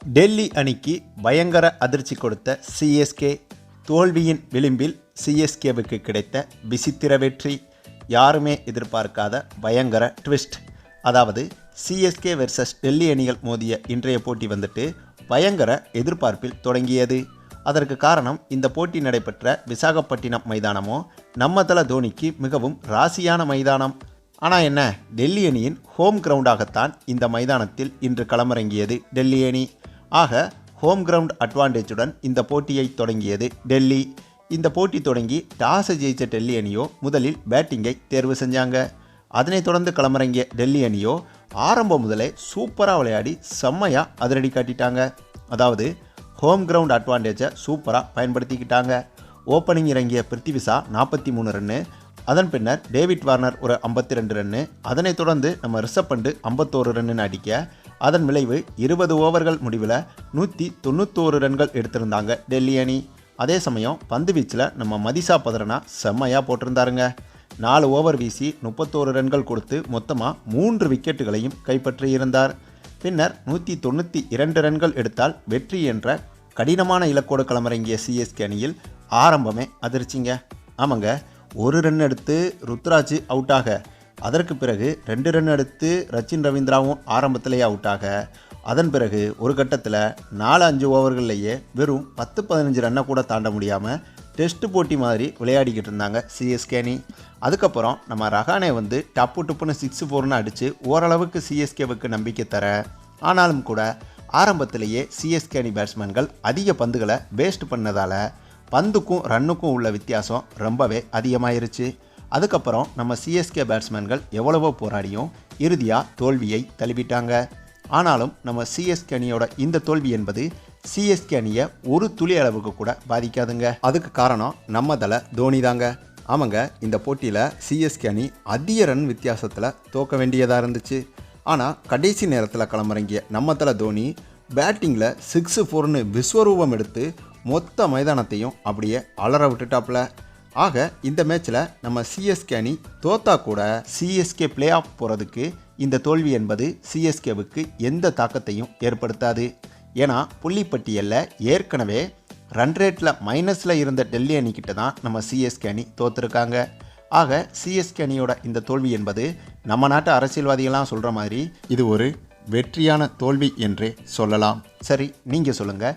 டெல்லி அணிக்கு பயங்கர அதிர்ச்சி கொடுத்த சிஎஸ்கே தோல்வியின் விளிம்பில் சிஎஸ்கேவுக்கு கிடைத்த விசித்திர வெற்றி யாருமே எதிர்பார்க்காத பயங்கர ட்விஸ்ட் அதாவது சிஎஸ்கே வெர்சஸ் டெல்லி அணிகள் மோதிய இன்றைய போட்டி வந்துட்டு பயங்கர எதிர்பார்ப்பில் தொடங்கியது. அதற்கு காரணம் இந்த போட்டி நடைபெற்ற விசாகப்பட்டினம் மைதானமோ நம்ம தல தோனிக்கு மிகவும் ராசியான மைதானம். ஆனால் என்ன டெல்லி அணியின் ஹோம் கிரவுண்டாகத்தான் இந்த மைதானத்தில் இன்று களமிறங்கியது டெல்லி அணி. ஆக ஹோம் கிரவுண்ட் அட்வான்டேஜுடன் இந்த போட்டியை தொடங்கியது டெல்லி. இந்த போட்டி தொடங்கி டாஸை ஜெயிச்ச டெல்லி அணியோ முதலில் பேட்டிங்கை தேர்வு செஞ்சாங்க. அதனைத் தொடர்ந்து களமிறங்கிய டெல்லி அணியோ ஆரம்பம் முதலே சூப்பராக விளையாடி செம்மையாக அதிரடி காட்டிட்டாங்க. அதாவது ஹோம் கிரவுண்ட் அட்வான்டேஜை சூப்பராக பயன்படுத்திக்கிட்டாங்க. ஓப்பனிங் இறங்கிய பிருத்திவிசா நாற்பத்தி மூணு ரன்னு அதன் பின்னர் டேவிட் வார்னர் ஒரு ஐம்பத்தி ரெண்டு ரன்னு அதனைத் தொடர்ந்து நம்ம ரிஷப் பண்டு ஐம்பத்தோரு ரன்னு அடிக்க அதன் விளைவு இருபது ஓவர்கள் முடிவில் நூற்றி தொண்ணூத்தோரு ரன்கள் எடுத்திருந்தாங்க டெல்லி அணி. அதே சமயம் பந்து வீச்சில் நம்ம மதிசா பதரனா செம்மையாக போட்டிருந்தாருங்க. நாலு ஓவர் வீசி முப்பத்தோரு ரன்கள் கொடுத்து மொத்தமாக மூன்று விக்கெட்டுகளையும் கைப்பற்றியிருந்தார் பின்னர் நூற்றி தொண்ணூற்றி இரண்டு ரன்கள் எடுத்தால் வெற்றி என்ற கடினமான இலக்கோடு களமிறங்கிய சிஎஸ்கே அணியில் ஆரம்பமே அதிர்ச்சிங்க. ஆமாங்க ஒரு ரன் எடுத்து ருத்ராஜ் அவுட்டாக அதற்கு பிறகு ரெண்டு ரன் எடுத்து ரச்சின் ரவீந்திராவும் ஆரம்பத்திலேயே அவுட்டாக. அதன் பிறகு ஒரு கட்டத்தில் நாலு அஞ்சு ஓவர்கள்லேயே வெறும் பத்து பதினஞ்சு ரன்னை கூட தாண்ட முடியாமல் டெஸ்ட் போட்டி மாதிரி விளையாடிக்கிட்டு இருந்தாங்க சிஎஸ்கே அணி. அதுக்கப்புறம் நம்ம ரஹானே வந்து டப்பு டப்புன்னு சிக்ஸ் ஃபோர்னு அடித்து ஓரளவுக்கு சிஎஸ்கேவுக்கு நம்பிக்கை தர. ஆனாலும் கூட ஆரம்பத்திலேயே சிஎஸ்கே அணி பேட்ஸ்மேன்கள் அதிக பந்துகளை வேஸ்ட் பண்ணதால் பந்துக்கும் ரன்னுக்கும் உள்ள வித்தியாசம் ரொம்பவே அதிகமாயிருச்சு. அதுக்கப்புறம் நம்ம சிஎஸ்கே பேட்ஸ்மேன்கள் எவ்வளவோ போராடியும் இறுதியாக தோல்வியை தழுவிட்டாங்க. ஆனாலும் நம்ம சிஎஸ்கே அணியோட இந்த தோல்வி என்பது சிஎஸ்கே அணியை ஒரு துளி அளவுக்கு கூட பாதிக்காதுங்க. அதுக்கு காரணம் நம்ம தலை தோனி தாங்க. ஆமாங்க இந்த போட்டியில் சிஎஸ்கே அணி அதிக ரன் வித்தியாசத்தில் தோக்க வேண்டியதாக இருந்துச்சு. ஆனால் கடைசி நேரத்தில் களமிறங்கிய நம்ம தலை தோனி பேட்டிங்கில் சிக்ஸு ஃபோர்னு விஸ்வரூபம் எடுத்து மொத்த மைதானத்தையும் அப்படியே அலற விட்டுட்டாப்புல ஆக இந்த மேட்ச்சில் நம்ம சிஎஸ்கே அணி தோத்தா கூட சிஎஸ்கே பிளே ஆஃப் போகிறதுக்கு இந்த தோல்வி என்பது சிஎஸ்கேவுக்கு எந்த தாக்கத்தையும் ஏற்படுத்தாது. ஏன்னா புள்ளிப்பட்டியலில் ஏற்கனவே ரன் ரேட்டில் மைனஸில் இருந்த டெல்லி அணிக்கிட்ட தான் நம்ம சிஎஸ்கே அணி தோத்துருக்காங்க. ஆக சிஎஸ்கே அணியோட இந்த தோல்வி என்பது நம்ம நாட்டு அரசியல்வாதிகள்லாம் சொல்கிற மாதிரி இது ஒரு வெற்றியான தோல்வி என்றே சொல்லலாம். சரி நீங்கள் சொல்லுங்கள்